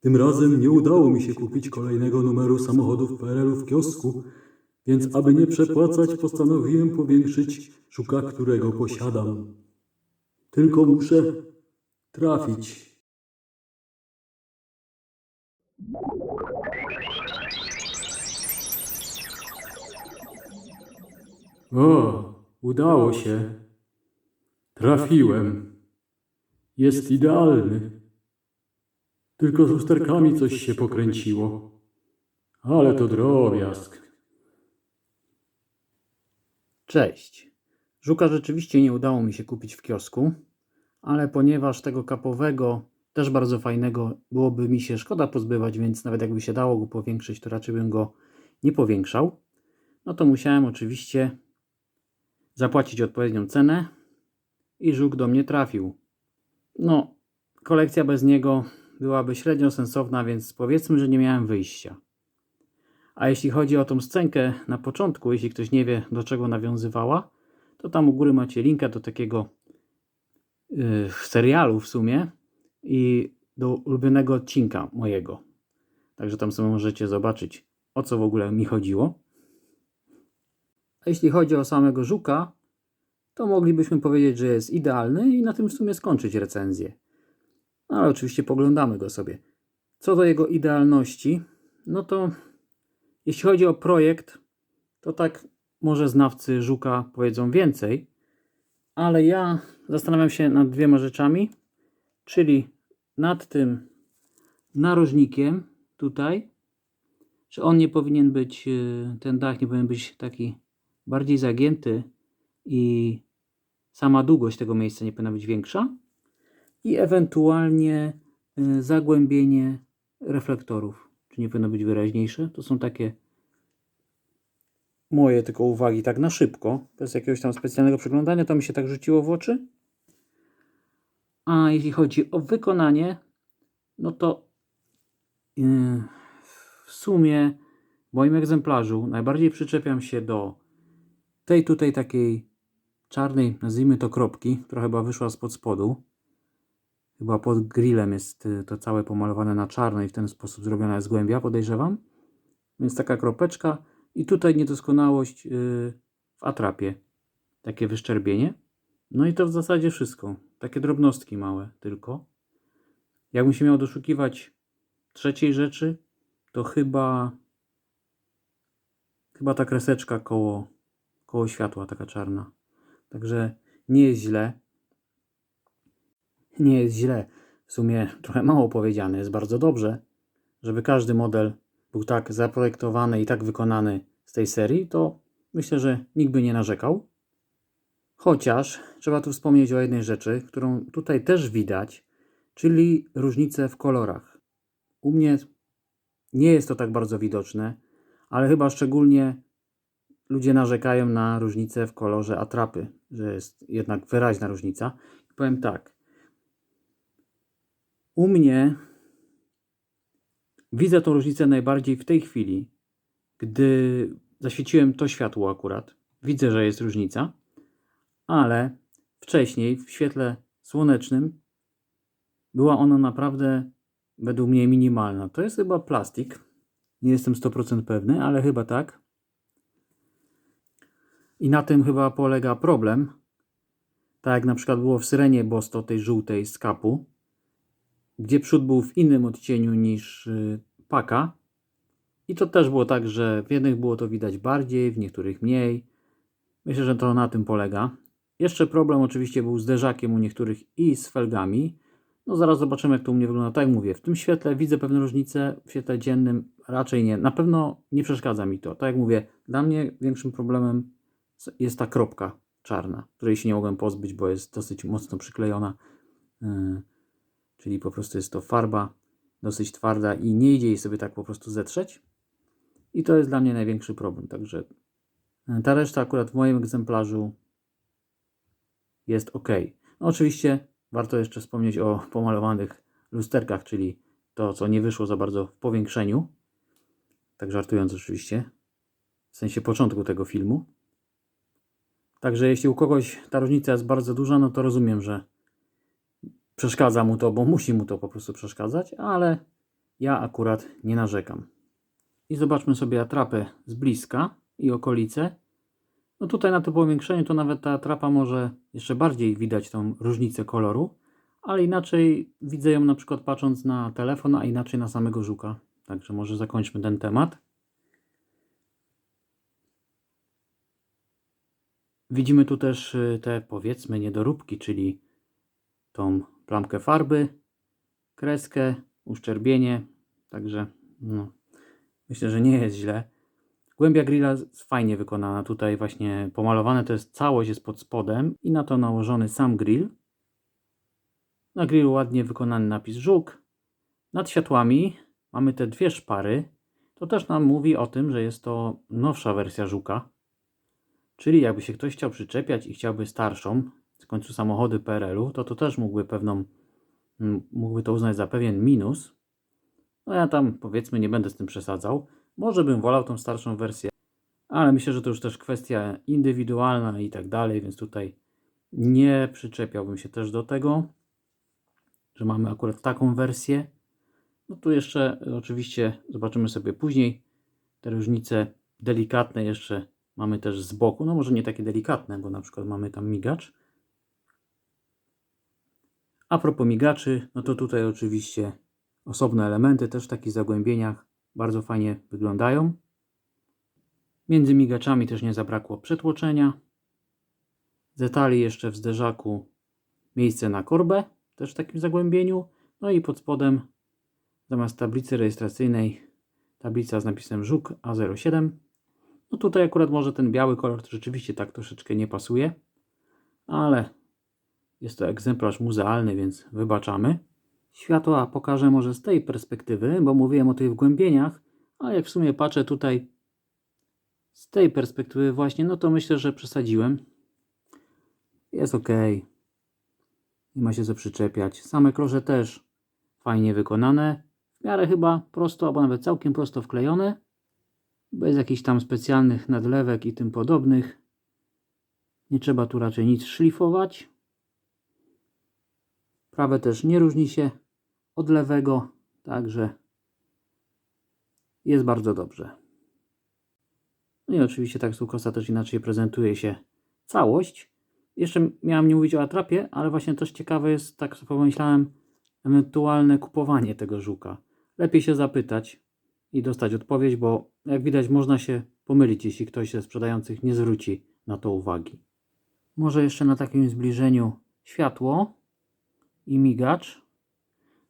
Tym razem nie udało mi się kupić kolejnego numeru samochodów PRL-u w kiosku, więc aby nie przepłacać, postanowiłem powiększyć szuka, którego posiadam. Tylko muszę trafić. O, udało się. Trafiłem. Jest idealny. Tylko z lusterkami coś się pokręciło. Ale to drobiazg. Cześć. Żuka rzeczywiście nie udało mi się kupić w kiosku, ale ponieważ tego kapowego, też bardzo fajnego, byłoby mi się szkoda pozbywać, więc nawet jakby się dało go powiększyć, to raczej bym go nie powiększał, no to musiałem oczywiście zapłacić odpowiednią cenę i żuk do mnie trafił. No, kolekcja bez niego byłaby średnio sensowna, więc powiedzmy, że nie miałem wyjścia. A jeśli chodzi o tą scenkę na początku, jeśli ktoś nie wie do czego nawiązywała, to tam u góry macie linka do takiego yy, serialu w sumie i do ulubionego odcinka mojego. Także tam sobie możecie zobaczyć o co w ogóle mi chodziło. Jeśli chodzi o samego żuka, to moglibyśmy powiedzieć, że jest idealny i na tym w sumie skończyć recenzję. No, ale oczywiście poglądamy go sobie. Co do jego idealności, no to jeśli chodzi o projekt, to tak może znawcy Żuka powiedzą więcej, ale ja zastanawiam się nad dwiema rzeczami, czyli nad tym narożnikiem tutaj, że on nie powinien być, yy, ten dach nie powinien być taki bardziej zagięty i sama długość tego miejsca nie powinna być większa i ewentualnie y, zagłębienie reflektorów, czy nie powinno być wyraźniejsze. To są takie moje tylko uwagi tak na szybko, bez jakiegoś tam specjalnego przeglądania, to mi się tak rzuciło w oczy. A jeśli chodzi o wykonanie, no to yy, w sumie w moim egzemplarzu najbardziej przyczepiam się do tej tutaj takiej czarnej, nazwijmy to kropki, która chyba wyszła spod spodu. Chyba pod grillem jest y, to całe pomalowane na czarno i w ten sposób zrobiona jest głębia, podejrzewam. Więc taka kropeczka i tutaj niedoskonałość y, w atrapie. Takie wyszczerbienie. No i to w zasadzie wszystko. Takie drobnostki małe tylko. Jakbym się miał doszukiwać trzeciej rzeczy, to chyba chyba ta kreseczka koło, koło światła, taka czarna. Także nie jest źle. Nie jest źle. W sumie trochę mało powiedziane, jest bardzo dobrze. Żeby każdy model był tak zaprojektowany i tak wykonany z tej serii, to myślę, że nikt by nie narzekał. Chociaż trzeba tu wspomnieć o jednej rzeczy, którą tutaj też widać, czyli różnice w kolorach. U mnie nie jest to tak bardzo widoczne, ale chyba szczególnie ludzie narzekają na różnicę w kolorze atrapy, że jest jednak wyraźna różnica. I powiem tak. U mnie widzę tą różnicę najbardziej w tej chwili, gdy zaświeciłem to światło akurat. Widzę, że jest różnica, ale wcześniej w świetle słonecznym była ona naprawdę według mnie minimalna. To jest chyba plastik. Nie jestem 100% pewny, ale chyba tak. I na tym chyba polega problem. Tak jak na przykład było w Syrenie Bosto, tej żółtej z kapu, gdzie przód był w innym odcieniu niż y, paka. I to też było tak, że w jednych było to widać bardziej, w niektórych mniej. Myślę, że to na tym polega. Jeszcze problem oczywiście był z zderzakiem u niektórych i z felgami. No zaraz zobaczymy, jak to u mnie wygląda. Tak jak mówię, w tym świetle widzę pewne różnice, w świetle dziennym raczej nie. Na pewno nie przeszkadza mi to. Tak jak mówię, dla mnie większym problemem jest ta kropka czarna, której się nie mogłem pozbyć, bo jest dosyć mocno przyklejona. Yy, czyli po prostu jest to farba dosyć twarda i nie idzie jej sobie tak po prostu zetrzeć. I to jest dla mnie największy problem. Także yy, ta reszta akurat w moim egzemplarzu jest ok. No oczywiście warto jeszcze wspomnieć o pomalowanych lusterkach, czyli to, co nie wyszło za bardzo w powiększeniu. Tak żartując oczywiście. W sensie początku tego filmu. Także jeśli u kogoś ta różnica jest bardzo duża, no to rozumiem, że przeszkadza mu to, bo musi mu to po prostu przeszkadzać, ale ja akurat nie narzekam. I zobaczmy sobie atrapę z bliska i okolice. No tutaj na tym powiększeniu to nawet ta atrapa może jeszcze bardziej widać tą różnicę koloru, ale inaczej widzę ją na przykład patrząc na telefon, a inaczej na samego żuka. Także może zakończmy ten temat. Widzimy tu też y, te powiedzmy niedoróbki, czyli tą plamkę farby, kreskę, uszczerbienie. Także no, myślę, że nie jest źle. Głębia grilla jest fajnie wykonana. Tutaj właśnie pomalowane to jest całość jest pod spodem i na to nałożony sam grill. Na grillu ładnie wykonany napis żuk. Nad światłami mamy te dwie szpary. To też nam mówi o tym, że jest to nowsza wersja żuka. Czyli jakby się ktoś chciał przyczepiać i chciałby starszą, w końcu samochody PRL-u, to to też mógłby pewną, mógłby to uznać za pewien minus. No ja tam powiedzmy nie będę z tym przesadzał. Może bym wolał tą starszą wersję, ale myślę, że to już też kwestia indywidualna i tak dalej, więc tutaj nie przyczepiałbym się też do tego, że mamy akurat taką wersję. No tu jeszcze oczywiście zobaczymy sobie później te różnice delikatne jeszcze mamy też z boku, no może nie takie delikatne, bo na przykład mamy tam migacz. A propos migaczy, no to tutaj oczywiście osobne elementy też w takich zagłębieniach bardzo fajnie wyglądają. Między migaczami też nie zabrakło przetłoczenia. Detali jeszcze w zderzaku miejsce na korbę, też w takim zagłębieniu. No i pod spodem zamiast tablicy rejestracyjnej tablica z napisem Żuk A07. No tutaj akurat może ten biały kolor to rzeczywiście tak troszeczkę nie pasuje, ale jest to egzemplarz muzealny, więc wybaczamy. Światła pokażę może z tej perspektywy, bo mówiłem o tych wgłębieniach, a jak w sumie patrzę tutaj z tej perspektywy właśnie, no to myślę, że przesadziłem. Jest ok. Nie ma się co przyczepiać. Same klosze też fajnie wykonane. W miarę chyba prosto, albo nawet całkiem prosto wklejone. Bez jakichś tam specjalnych nadlewek i tym podobnych. Nie trzeba tu raczej nic szlifować. Prawe też nie różni się od lewego, także jest bardzo dobrze. No i oczywiście tak z ukosa też inaczej prezentuje się całość. Jeszcze miałem nie mówić o atrapie, ale właśnie też ciekawe jest, tak sobie pomyślałem, ewentualne kupowanie tego żuka. Lepiej się zapytać i dostać odpowiedź, bo jak widać można się pomylić, jeśli ktoś ze sprzedających nie zwróci na to uwagi. Może jeszcze na takim zbliżeniu światło i migacz.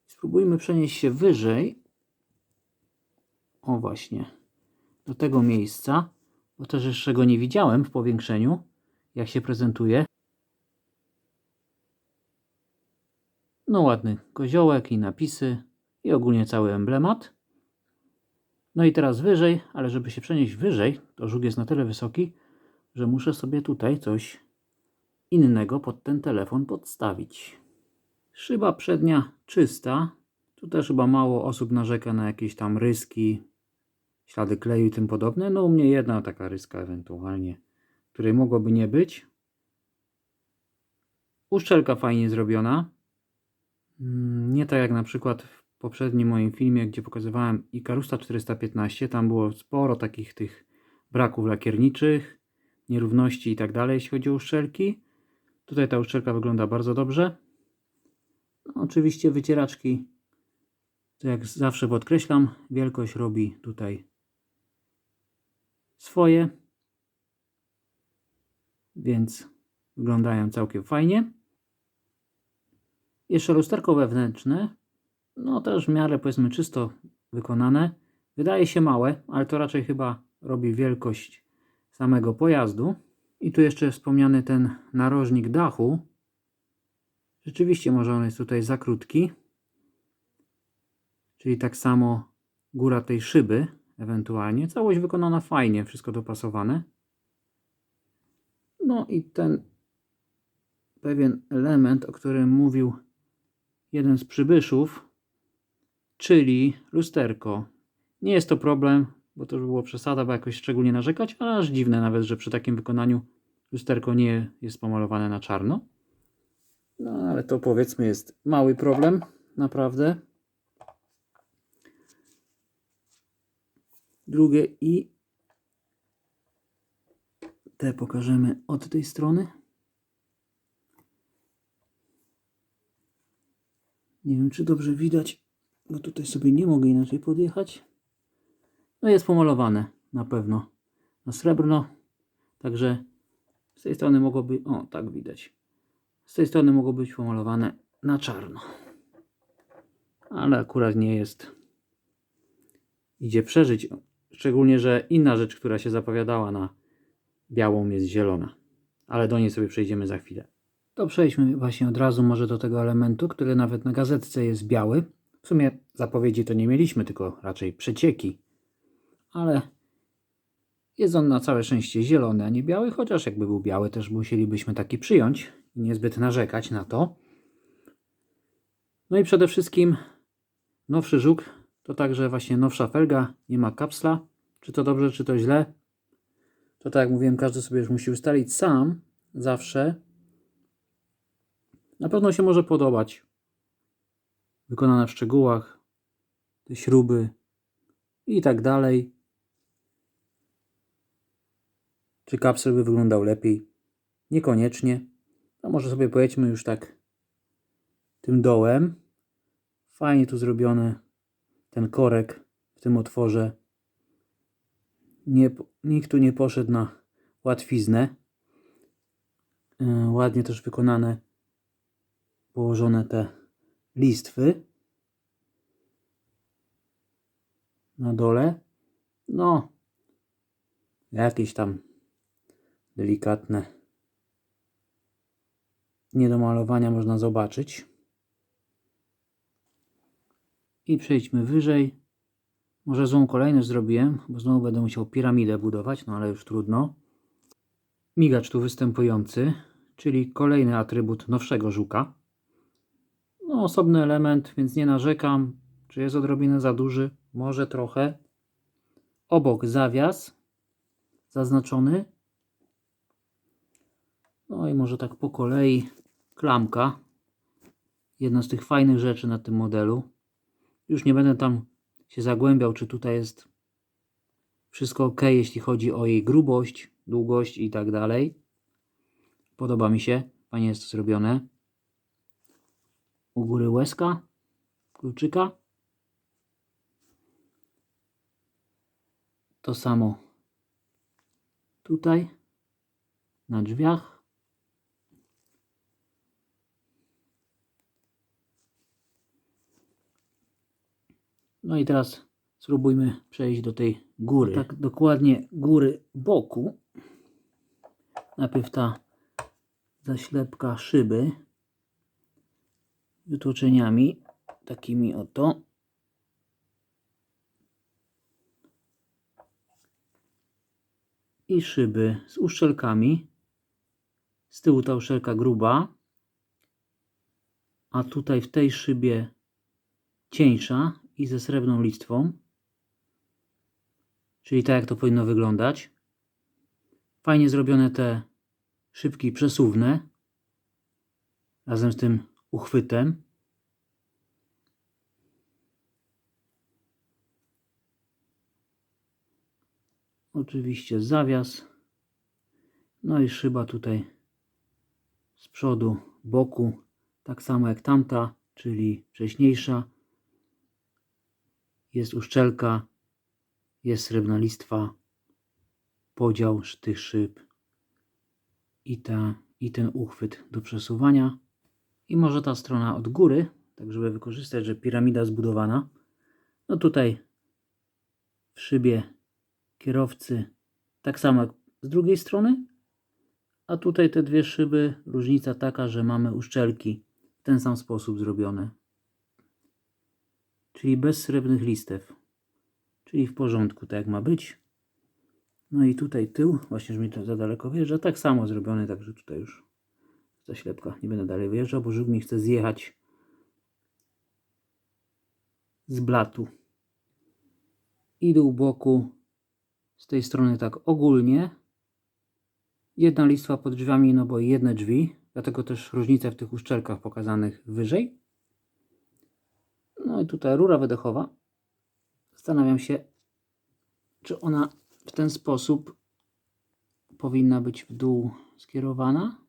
Spróbujmy przenieść się wyżej. O właśnie, do tego miejsca, bo też jeszcze go nie widziałem w powiększeniu, jak się prezentuje. No ładny koziołek i napisy i ogólnie cały emblemat. No i teraz wyżej, ale żeby się przenieść wyżej, to żuk jest na tyle wysoki, że muszę sobie tutaj coś innego pod ten telefon podstawić. Szyba przednia czysta. Tu też chyba mało osób narzeka na jakieś tam ryski, ślady kleju i tym podobne. No u mnie jedna taka ryska ewentualnie, której mogłoby nie być. Uszczelka fajnie zrobiona. Mm, Nie tak jak na przykład w poprzednim moim filmie, gdzie pokazywałem Ikarusa 415. Tam było sporo takich tych braków lakierniczych, nierówności i tak dalej, jeśli chodzi o uszczelki. Tutaj ta uszczelka wygląda bardzo dobrze. No, oczywiście wycieraczki, to jak zawsze podkreślam, wielkość robi tutaj swoje, więc wyglądają całkiem fajnie. Jeszcze lusterko wewnętrzne, no też w miarę powiedzmy czysto wykonane. Wydaje się małe, ale to raczej chyba robi wielkość samego pojazdu. I tu jeszcze wspomniany ten narożnik dachu. Rzeczywiście może on jest tutaj za krótki. Czyli tak samo góra tej szyby ewentualnie. Całość wykonana fajnie, wszystko dopasowane. No i ten pewien element, o którym mówił jeden z przybyszów, czyli lusterko. Nie jest to problem, bo to już było przesada, bo jakoś szczególnie narzekać, ale aż dziwne nawet, że przy takim wykonaniu lusterko nie jest pomalowane na czarno. No ale to powiedzmy jest mały problem, naprawdę. Drugie i te pokażemy od tej strony. Nie wiem, czy dobrze widać, bo tutaj sobie nie mogę inaczej podjechać. No jest pomalowane na pewno na srebrno, także z tej strony mogło być, o tak widać, z tej strony mogło być pomalowane na czarno. Ale akurat nie jest. Idzie przeżyć, szczególnie, że inna rzecz, która się zapowiadała na białą jest zielona. Ale do niej sobie przejdziemy za chwilę. To przejdźmy właśnie od razu może do tego elementu, który nawet na gazetce jest biały. W sumie zapowiedzi to nie mieliśmy, tylko raczej przecieki. Ale jest on na całe szczęście zielony, a nie biały, chociaż jakby był biały, też musielibyśmy taki przyjąć i niezbyt narzekać na to. No i przede wszystkim nowszy żuk to także właśnie nowsza felga, nie ma kapsla. Czy to dobrze, czy to źle? To tak jak mówiłem, każdy sobie już musi ustalić sam, zawsze. Na pewno się może podobać. Wykonane w szczegółach, te śruby i tak dalej. Czy kapsel by wyglądał lepiej? Niekoniecznie. A może sobie pojedźmy już tak tym dołem. Fajnie tu zrobiony ten korek w tym otworze. Nie, nikt tu nie poszedł na łatwiznę. Yy, ładnie też wykonane, położone te listwy na dole. No, jakieś tam delikatne nie do malowania można zobaczyć. I przejdźmy wyżej. Może złą kolejność zrobiłem, bo znowu będę musiał piramidę budować, no ale już trudno. Migacz tu występujący, czyli kolejny atrybut nowszego żuka. Osobny element, więc nie narzekam. Czy jest odrobinę za duży? Może trochę. Obok zawias zaznaczony. No i może tak po kolei klamka. Jedna z tych fajnych rzeczy na tym modelu. Już nie będę tam się zagłębiał, czy tutaj jest wszystko ok, jeśli chodzi o jej grubość, długość i tak dalej. Podoba mi się, fajnie jest to zrobione. U góry łezka, kluczyka. To samo tutaj, na drzwiach. No i teraz spróbujmy przejść do tej góry. Tak dokładnie góry boku. Najpierw ta zaślepka szyby wytłoczeniami takimi oto. I szyby z uszczelkami. Z tyłu ta uszczelka gruba, a tutaj w tej szybie cieńsza i ze srebrną listwą. Czyli tak jak to powinno wyglądać. Fajnie zrobione te szybki przesuwne. Razem z tym uchwytem. Oczywiście zawias. No i szyba tutaj z przodu, boku. Tak samo jak tamta, czyli wcześniejsza. Jest uszczelka, jest srebrna listwa, podział tych szyb i, ta, i ten uchwyt do przesuwania. I może ta strona od góry, tak żeby wykorzystać, że piramida zbudowana. No tutaj w szybie kierowcy tak samo jak z drugiej strony, a tutaj te dwie szyby, różnica taka, że mamy uszczelki w ten sam sposób zrobione. Czyli bez srebrnych listew. Czyli w porządku, tak jak ma być. No i tutaj tył, właśnie, że mi to za daleko wjeżdża, tak samo zrobione, także tutaj już zaślepka. Nie będę dalej wyjeżdżał, bo żółk mi chce zjechać z blatu. I dół boku z tej strony tak ogólnie. Jedna listwa pod drzwiami, no bo jedne drzwi, dlatego też różnice w tych uszczelkach pokazanych wyżej. No i tutaj rura wydechowa. Zastanawiam się, czy ona w ten sposób powinna być w dół skierowana.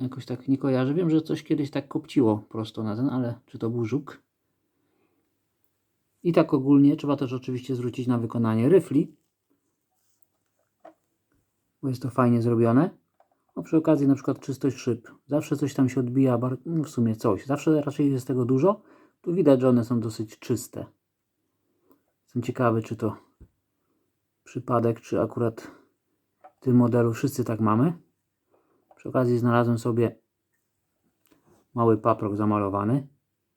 Jakoś tak nie kojarzę. Wiem, że coś kiedyś tak kopciło prosto na ten, ale czy to był żuk? I tak ogólnie trzeba też oczywiście zwrócić na wykonanie ryfli, bo jest to fajnie zrobione. No przy okazji na przykład czystość szyb. Zawsze coś tam się odbija, no w sumie coś. Zawsze raczej jest tego dużo. Tu widać, że one są dosyć czyste. Jestem ciekawy, czy to przypadek, czy akurat w tym modelu wszyscy tak mamy. Przy okazji znalazłem sobie mały paprok zamalowany,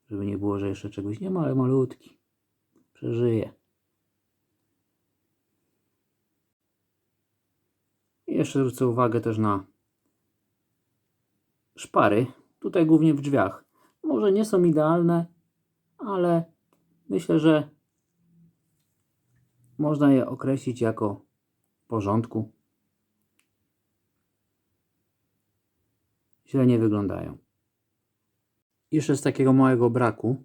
żeby nie było, że jeszcze czegoś nie ma, ale malutki. Przeżyje. I jeszcze zwrócę uwagę też na szpary. Tutaj głównie w drzwiach. Może nie są idealne, ale myślę, że można je określić jako porządku. Źle nie wyglądają. Jeszcze z takiego małego braku,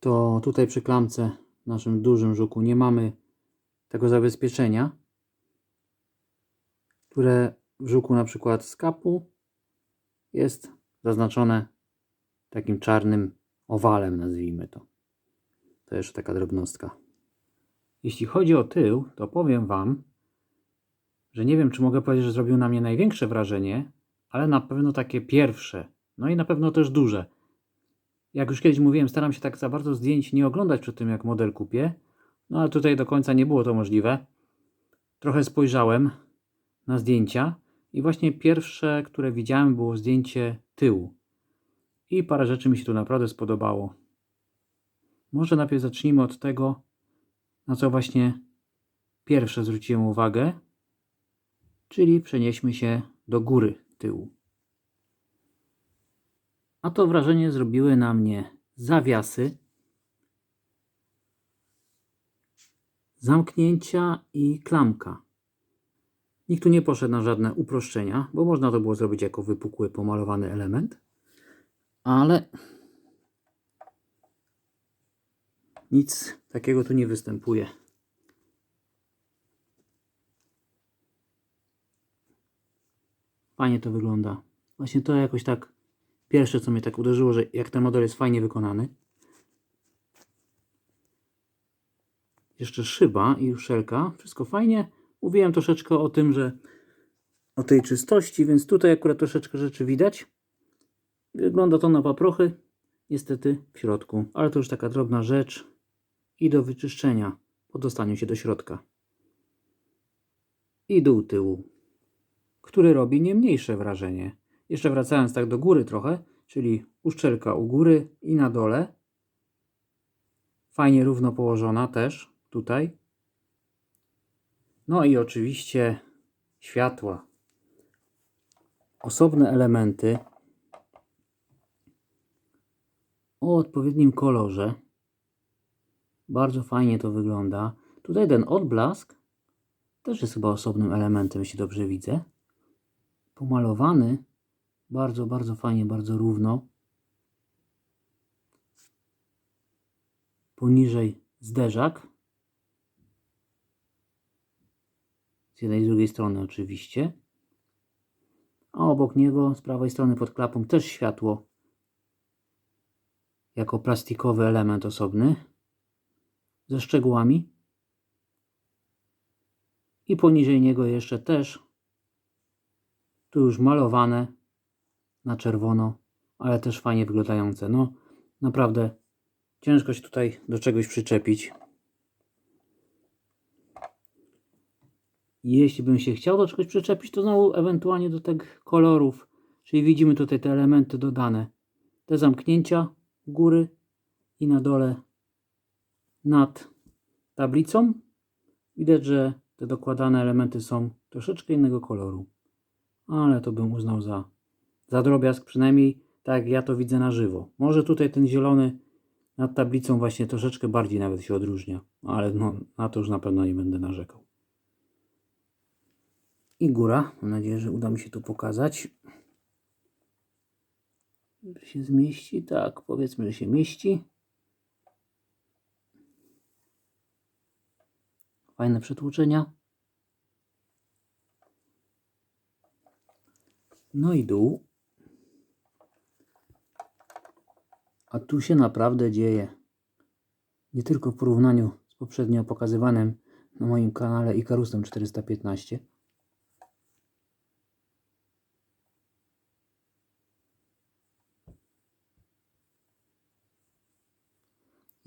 to tutaj przy klamce w naszym dużym żuku nie mamy tego zabezpieczenia, które w żuku na przykład z kapu jest zaznaczone takim czarnym owalem, nazwijmy to. To jeszcze taka drobnostka. Jeśli chodzi o tył, to powiem Wam, że nie wiem, czy mogę powiedzieć, że zrobił na mnie największe wrażenie, ale na pewno takie pierwsze, no i na pewno też duże. Jak już kiedyś mówiłem, staram się tak za bardzo zdjęć nie oglądać przed tym, jak model kupię, no ale tutaj do końca nie było to możliwe. Trochę spojrzałem na zdjęcia i właśnie pierwsze, które widziałem, było zdjęcie tyłu. I parę rzeczy mi się tu naprawdę spodobało. Może najpierw zacznijmy od tego, na co właśnie pierwsze zwróciłem uwagę, czyli przenieśmy się do góry tyłu. A to wrażenie zrobiły na mnie zawiasy, zamknięcia i klamka. Nikt tu nie poszedł na żadne uproszczenia, bo można to było zrobić jako wypukły, pomalowany element, ale nic takiego tu nie występuje. Fajnie to wygląda. Właśnie to jakoś tak pierwsze, co mnie tak uderzyło, że jak ten model jest fajnie wykonany. Jeszcze szyba i uszelka. Wszystko fajnie. Mówiłem troszeczkę o tym, że o tej czystości, więc tutaj akurat troszeczkę rzeczy widać. Wygląda to na paprochy, niestety w środku, ale to już taka drobna rzecz i do wyczyszczenia po dostaniu się do środka. I dół tyłu, który robi nie mniejsze wrażenie. Jeszcze wracając tak do góry trochę, czyli uszczelka u góry i na dole. Fajnie równo położona też tutaj. No i oczywiście światła. Osobne elementy o odpowiednim kolorze. Bardzo fajnie to wygląda. Tutaj ten odblask też jest chyba osobnym elementem, jeśli dobrze widzę. Pomalowany bardzo, bardzo fajnie, bardzo równo. Poniżej zderzak. Z jednej i z drugiej strony oczywiście. A obok niego z prawej strony pod klapą też światło jako plastikowy element osobny ze szczegółami. I poniżej niego jeszcze też tu już malowane na czerwono, ale też fajnie wyglądające. No naprawdę ciężko się tutaj do czegoś przyczepić. Jeśli bym się chciał do czegoś przyczepić, to znowu ewentualnie do tych kolorów. Czyli widzimy tutaj te elementy dodane. Te zamknięcia góry i na dole nad tablicą. Widać, że te dokładane elementy są troszeczkę innego koloru. Ale to bym uznał za, za drobiazg, przynajmniej tak ja to widzę na żywo. Może tutaj ten zielony nad tablicą właśnie troszeczkę bardziej nawet się odróżnia, ale no, na to już na pewno nie będę narzekał. I góra. Mam nadzieję, że uda mi się tu pokazać. Czy się zmieści? Tak, powiedzmy, że się mieści. Fajne przetłuczenia. No i dół. A tu się naprawdę dzieje. Nie tylko w porównaniu z poprzednio pokazywanym na moim kanale Ikarusem 415.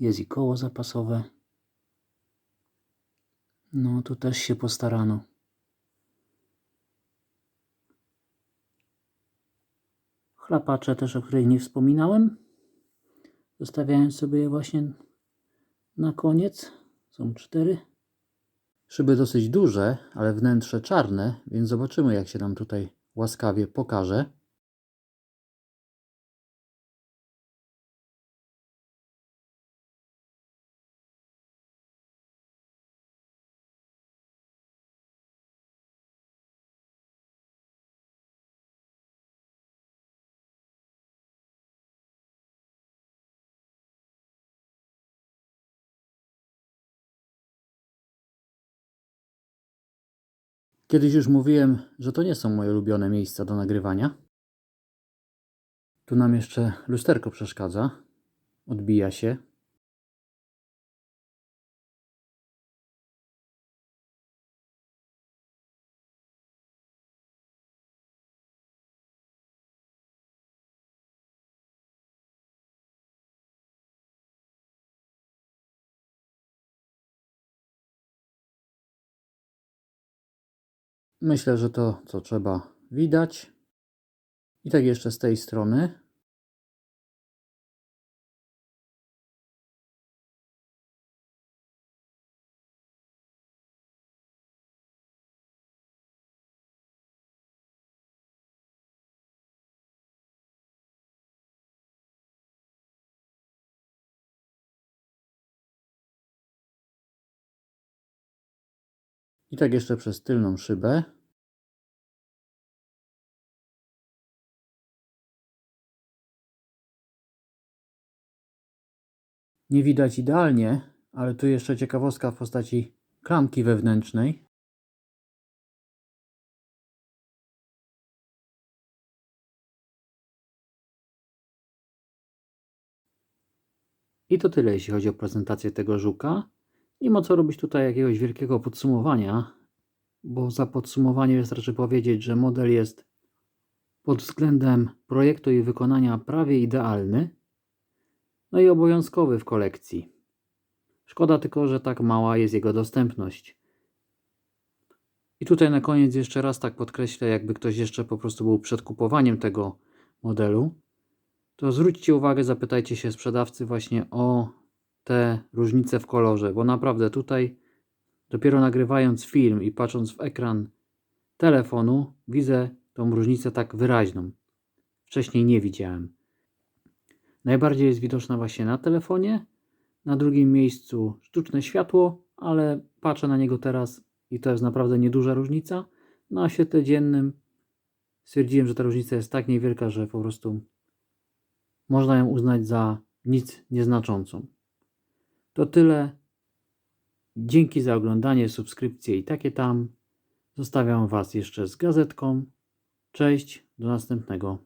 Jest i koło zapasowe. No, tu też się postarano. Chlapacze też, o których nie wspominałem. Zostawiałem sobie je właśnie na koniec. Są cztery. Szyby dosyć duże, ale wnętrze czarne, więc zobaczymy, jak się nam tutaj łaskawie pokaże. Kiedyś już mówiłem, że to nie są moje ulubione miejsca do nagrywania. Tu nam jeszcze lusterko przeszkadza. Odbija się. Myślę, że to co trzeba widać. I tak jeszcze z tej strony. I tak jeszcze przez tylną szybę. Nie widać idealnie, ale tu jeszcze ciekawostka w postaci klamki wewnętrznej. I to tyle, jeśli chodzi o prezentację tego żuka. Nie ma co robić tutaj jakiegoś wielkiego podsumowania, bo za podsumowanie wystarczy powiedzieć, że model jest pod względem projektu i wykonania prawie idealny, no i obowiązkowy w kolekcji. Szkoda tylko, że tak mała jest jego dostępność. I tutaj na koniec jeszcze raz tak podkreślę, jakby ktoś jeszcze po prostu był przed kupowaniem tego modelu, to zwróćcie uwagę, zapytajcie się sprzedawcy właśnie o te różnice w kolorze, bo naprawdę tutaj dopiero nagrywając film i patrząc w ekran telefonu, widzę tą różnicę tak wyraźną. Wcześniej nie widziałem. Najbardziej jest widoczna właśnie na telefonie. Na drugim miejscu sztuczne światło, ale patrzę na niego teraz i to jest naprawdę nieduża różnica. Na świetle dziennym stwierdziłem, że ta różnica jest tak niewielka, że po prostu można ją uznać za nic nieznaczącą. To tyle. Dzięki za oglądanie, subskrypcje i takie tam. Zostawiam Was jeszcze z gazetką. Cześć, do następnego.